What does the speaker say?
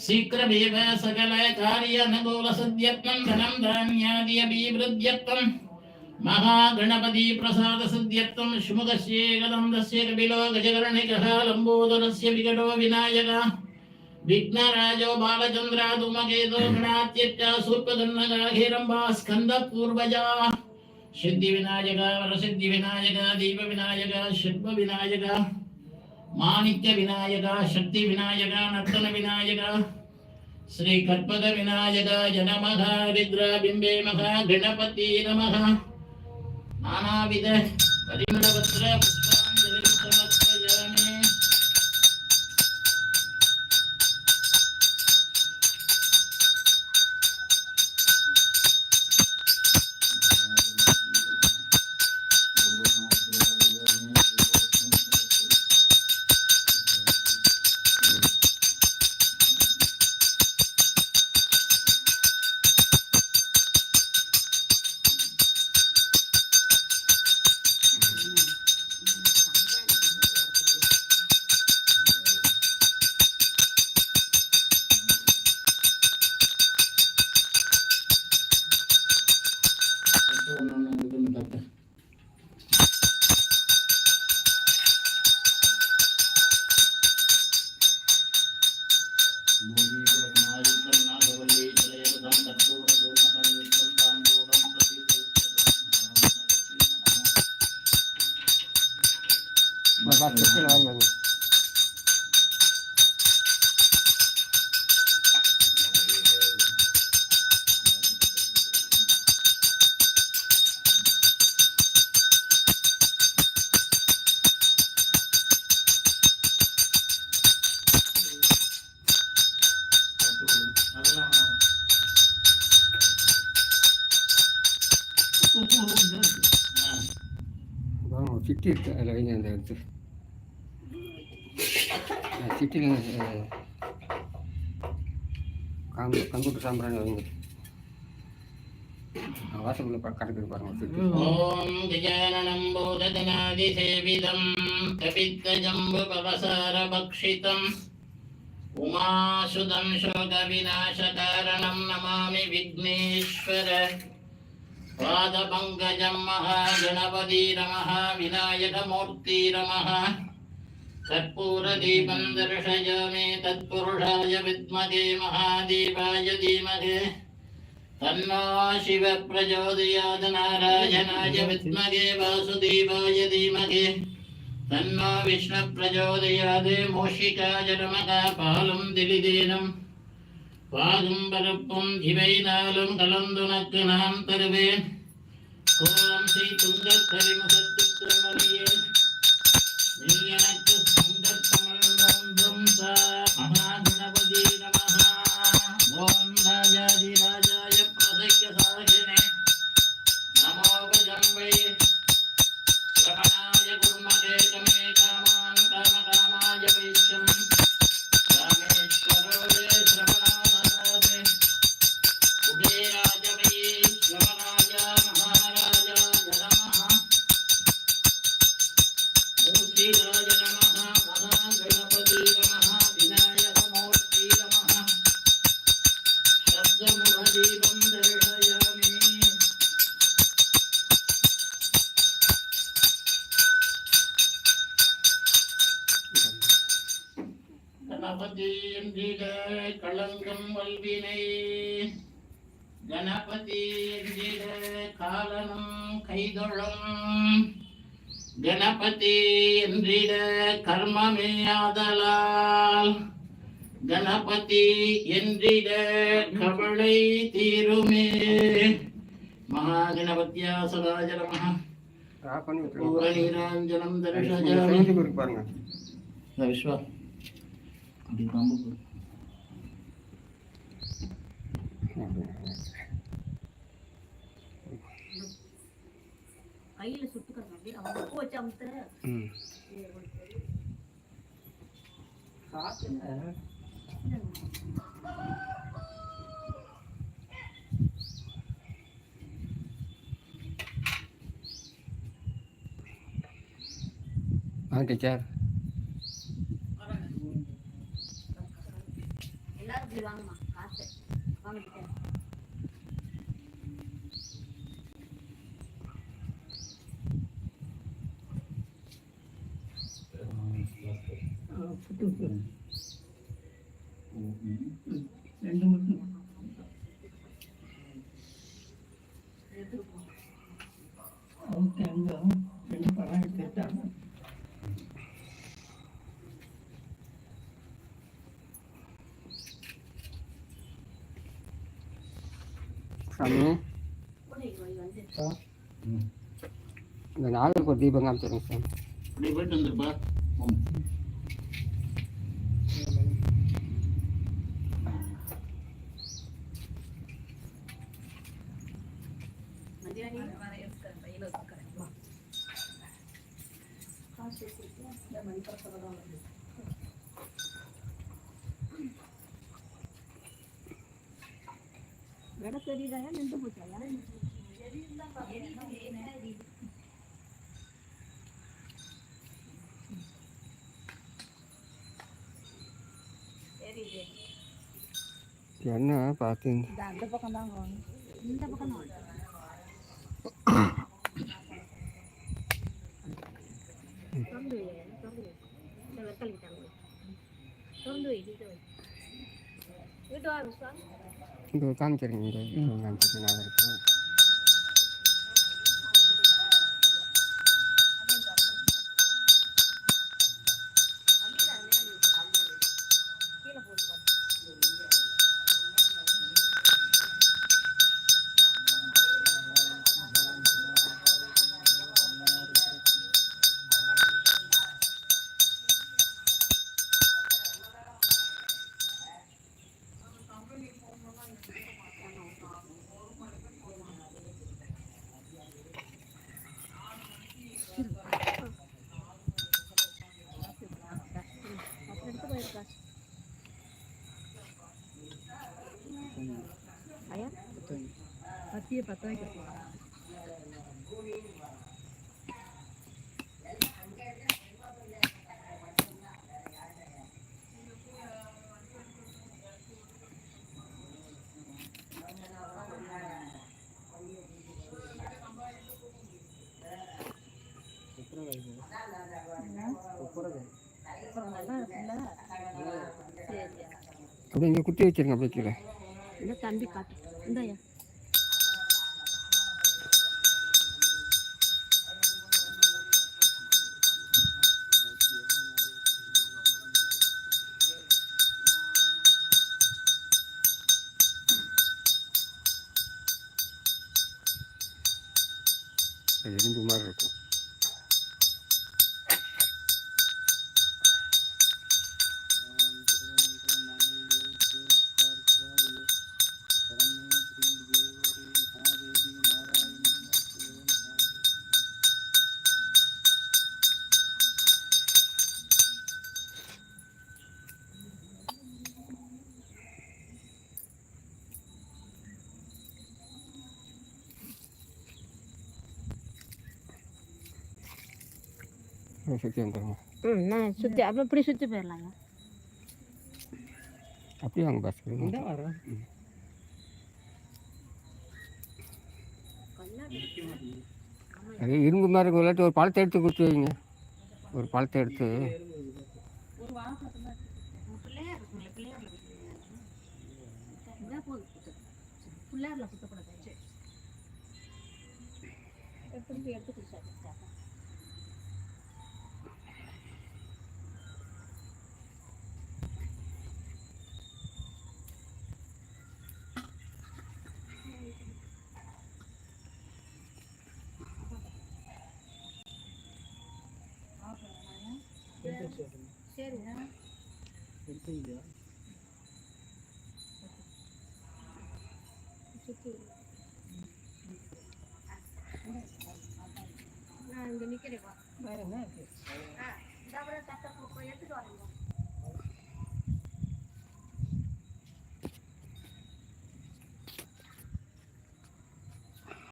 शीघ्रमेव सकलकार्यनुकूलसद्यत्वं धनं धान्याद्यभिवृद्ध्यत्वं महागणपति प्रसादसद्यत्वं शुमुखस्येकदन्तस्य कपिलो गजकर्णिकः लम्बोदरस्य विकटो विनायकः विघ्नराजो स्कन्दपूर्वजा மாணிக்க விநாயகா சக்தி விநாயகா நர்த்தன விநாயகா ஸ்ரீ கற்பக விநாயகா ஜனமகா ரித்ரா பிம்பே மகா கணபதி நமகா. நானாவித பரிமளபத்ர Bak kesin vermedi. Tamam, fikir de el aynen derdi. சிட்டியில் காம்பு கம்ப்யூட்டர் சாம்பிராணி வைங்க வாசல் கணக்கு பாருங்க உமாசுதம் சோகவிநாசகாரணம் நமாமி விக்னேஸ்வர பாதபங்கஜம் மகா கணபதி நம விநாயகமூர்த்தி நம महागणपति नमः विनायकमूर्ति नमः कर्पूरदीपं दर्शयामि तत्पुरुषाय विद्महे महादेवाय धीमहि तन्नो शिव प्रचोदयात् नारायणाय विद्महे वासुदेवाय धीमहि तन्नो विष्णु प्रचोदयात् मूषिकाय नमः பாலும் திலிதேனம் பாகும் பரப்பும் இவைனாலும் கலந்து நக்கு நாம் தருவேன் கோலம் செய் துங்கக் களங்கம் வல்வினை கணபதி என்றிட காலனும் கைதொழும். கணபதி என்றிட கர்மமே ஆதலால். கணபதி என்றிட கவலை தீருமே. மகாகணபத்யா சதாஜ நமः ஆஃப் பண்ணி விட்டுருங்க பூரணீராஞ்சனம் பாருங்க விஸ்வா அப்படி பாம்பு போடு. கையில சுட்டுக்கிறாங்க அப்படியே அவங்க உப்பு வச்சு அமுத்துற. ஆ டீச்சர். எல்லாரும் இப்படி வாங்கம்மா. 어, 부둥 சாமி. வந்து இந்த நாகருக்கு ஒரு தீபம் காமிச்சிருங்க சாமி. அப்படியே போயிட்டு வந்துருப்பா விட தெரியுதா நின்று போச்சா என்ன பார்த்தீங்க இந்த அந்த பக்கம் தான் இந்த பக்கம் தான் திறந்து வை, இது. வீட்டு வா, பத்தியை பத்த வைக்க சரி அப்படியே இங்கே குத்தி வச்சிருங்க அப்படியே கீழே. இந்த தம்பி காட்டு. இந்தாயா. அது எலும்பு மாதிரி இருக்கும் சுற்றி வந்துடுங்க ம் நான் சுற்றி அப்புறம் இப்படி சுற்றி போயிடலாங்க அப்படியே வாங்க பஸ் இந்த வரோம் அது இரும்பு மாதிரி இருக்கும் இல்லாட்டி ஒரு பழத்தை எடுத்து குத்தி வைங்க ஒரு பழத்தை எடுத்து குத்தக்கூடாது எடுத்து எடுத்து நான் இங்கே நிற்கிறேன் வேற என்ன இருக்கு? ஆ இந்த அப்புறம் தட்டை எடுத்துட்டு வரேன்